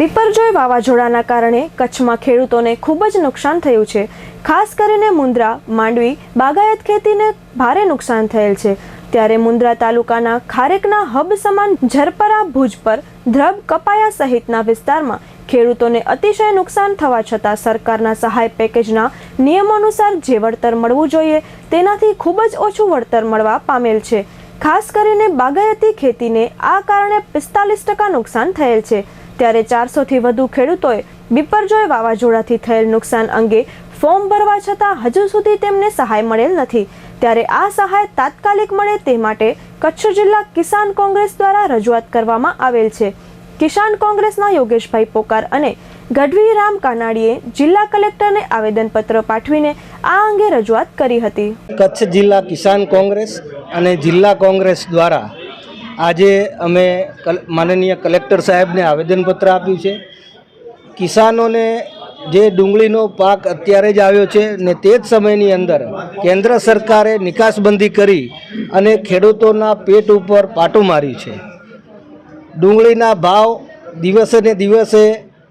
બિપરજોય વાવાઝોડાના કારણે કચ્છમાં ખેડૂતોને ખૂબ જ નુકસાન થયું છે. ખાસ કરીને મુન્દ્રા માંડવી, બાગાયત ખેતીને ભારે નુકસાન થયેલ છે. ત્યારે મુન્દ્રા તાલુકાના ખારેકના હબ સમાન ઝરપરા ભુજ પર ધ્રબ કપાયા સહિતના વિસ્તારમાં ખેડૂતોને અતિશય નુકસાન થવા છતાં સરકારના સહાય પેકેજના નિયમો અનુસાર જે વળતર મળવું જોઈએ તેનાથી ખૂબ જ ઓછું વળતર મળવા પામેલ છે. ખાસ કરીને બાગાયતી ખેતીને આ કારણે પિસ્તાલીસ ટકા નુકસાન થયેલ છે. ત્યારે ચારસોથી વધુ ખેડૂતોએ બિપરજોય વાવાઝોડાથી થયેલ નુકસાન અંગે ફોર્મ ભરવા છતાં હજુ સુધી તેમને સહાય મળેલ નથી. ત્યારે આ સહાય તાત્કાલિક મળે તે માટે કચ્છ જિલ્લા કિસાન કોંગ્રેસ દ્વારા રજૂઆત કરવામાં આવેલ છે. કિસાન કોંગ્રેસના યોગેશભાઈ પોકાર અને ગઢવી રામ કાનાડીએ જિલ્લા કલેક્ટરને આવેદનપત્ર પાઠવીને આ અંગે રજૂઆત કરી હતી. કચ્છ જિલ્લા કિસાન કોંગ્રેસ અને જિલ્લા કોંગ્રેસ દ્વારા આજે અમે માનનીય કલેક્ટર સાહેબને આવેદનપત્ર આપ્યું છે. કિસાનોને જે ડુંગળીનો પાક અત્યારે જ આવ્યો છે ને તે જ સમયની અંદર કેન્દ્ર સરકારે નિકાસબંધી કરી અને ખેડૂતોના પેટ ઉપર પાટું માર્યું છે. ડુંગળીના ભાવ દિવસે ને દિવસે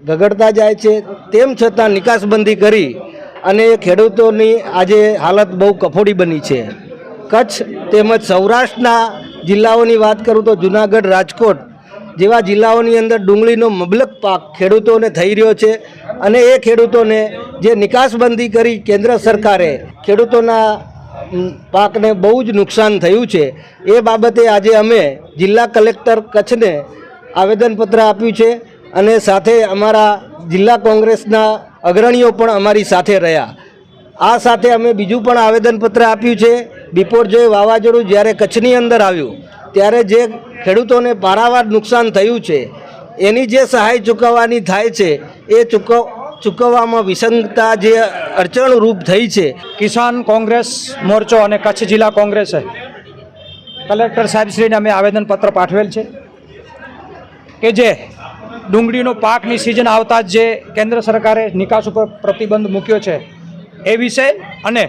ગગડતા જાય છે. તેમ છતાં નિકાસબંધી કરી અને ખેડૂતોની આજે હાલત બહુ કફોડી બની છે. કચ્છ તેમજ સૌરાષ્ટ્રના જિલ્લાઓની વાત કરું તો જુનાગઢ, રાજકોટ જેવા જિલ્લાઓની અંદર ડુંગળીનો મબલક પાક ખેડૂતોને થઈ રહ્યો છે અને એ ખેડૂતોને જે નિકાસબંધી કરી કેન્દ્ર સરકારે ખેડૂતોના પાકને બહુ જ નુકસાન થયું છે. એ બાબતે આજે અમે જિલ્લા કલેક્ટર કચ્છને આવેદનપત્ર આપ્યું છે અને સાથે અમારા જિલ્લા કોંગ્રેસના અગ્રણીઓ પણ અમારી સાથે રહ્યા. આ સાથે અમે બીજું પણ આવેદનપત્ર આપ્યું છે. બિપોરજોય વાવાઝોડું જ્યારે કચ્છની અંદર આવ્યું, ત્યારે જે ખેડૂતોને પારાવાર નુકસાન થયું છે, એની જે સહાય ચૂકવવાની થાય છે, એ ચૂકવ, ચૂકવવામાં વિસંગતા જે અડચણરૂપ થઈ છે. કિસાન કોંગ્રેસ મોરચો અને કચ્છ જિલ્લા કોંગ્રેસે કલેક્ટર સાહેબશ્રીને અમે આવેદનપત્ર પાઠવેલ છે કે જે ડુંગળીનો પાકની સિઝન આવતા જ જે કેન્દ્ર સરકારે નિકાસ ઉપર પ્રતિબંધ મૂક્યો છે, એ વિશે અને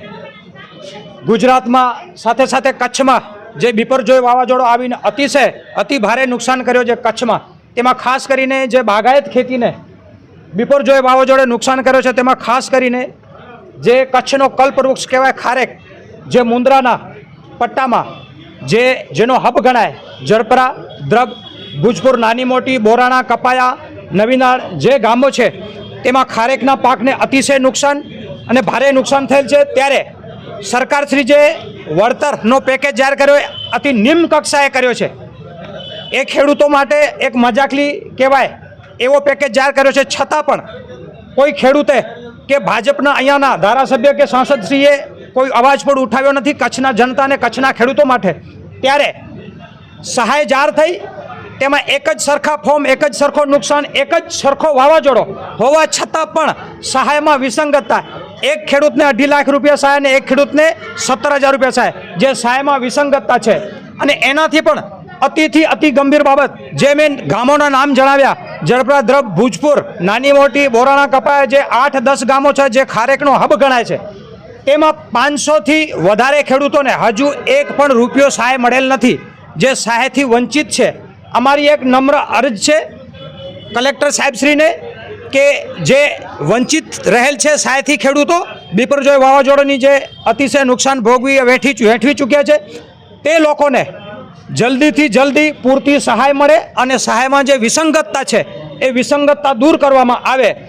ગુજરાતમાં સાથે સાથે કચ્છમાં જે બિપરજોય વાવાઝોડો આવીને અતિશય, અતિ ભારે નુકસાન કર્યો છે કચ્છમાં, તેમાં ખાસ કરીને જે બાગાયત ખેતીને બિપરજોય વાવાઝોડે નુકસાન કર્યો છે, તેમાં ખાસ કરીને જે કચ્છનો કલ્પવૃક્ષ કહેવાય ખારેક, જે મુંદ્રાના પટ્ટામાં, જે, જેનો હબ ગણાય, જરપરા, દ્રબ, ભુજપુર, નાની મોટી, બોરાણા, કપાયા, નવીનાળ જે ગામો છે, તેમાં ખારેકના પાકને અતિશય નુકસાન અને ભારે નુકસાન થયેલ છે. ત્યારે સરકારશ્રી જે વળતરનો પેકેજ જાહેર કર્યો એ અતિ નિમ્ન કક્ષાએ કર્યો છે. એ ખેડૂતો માટે એક મજાકલી કહેવાય એવો પેકેજ જાહેર કર્યો છે. છતાં પણ કોઈ ખેડૂતે કે ભાજપના અહીંયાના ધારાસભ્ય કે સાંસદશ્રીએ કોઈ અવાજ પણ ઉઠાવ્યો નથી કચ્છના જનતા અને કચ્છના ખેડૂતો માટે. ત્યારે સહાય જાહેર થઈ, તેમાં એક જ સરખા ફોર્મ, એક જ સરખો નુકસાન, એક જ સરખો વાવાઝોડો હોવા છતાં પણ સહાયમાં વિસંગતતા એક ખેડૂતને અઢી લાખ રૂપિયા સહાય અને એક ખેડૂતને સત્તર હજાર રૂપિયા સહાય જે સહાયમાં વિસંગતતા છે. અને એનાથી પણ અતિથી અતિ ગંભીર બાબત, જે મેં ગામોના નામ જણાવ્યા જળપરા દ્રબ ભુજપુર, નાની મોટી, બોરાણા કપાયા જે આઠ દસ ગામો છે, જે ખારેકનો હબ ગણાય છે. તેમાં પાંચસોથી વધારે ખેડૂતોને હજુ એક પણ રૂપિયો સહાય મળેલ નથી, જે સહાયથી વંચિત છે. અમારી એક નમ્ર અરજ છે, કલેક્ટર સાહેબશ્રીને કે જે વંચિત રહેલ છે સાયથી ખેડૂતો, બીપરજોય વાવાઝોડાની જે અતિશય નુકસાન ભોગવી વેઠી વેઠવી ચૂક્યા છે, તે લોકોને જલ્દીથી જલ્દી પૂરતી સહાય મળે અને સહાયમાં જે વિસંગતતા છે, એ વિસંગતતા દૂર કરવામાં આવે.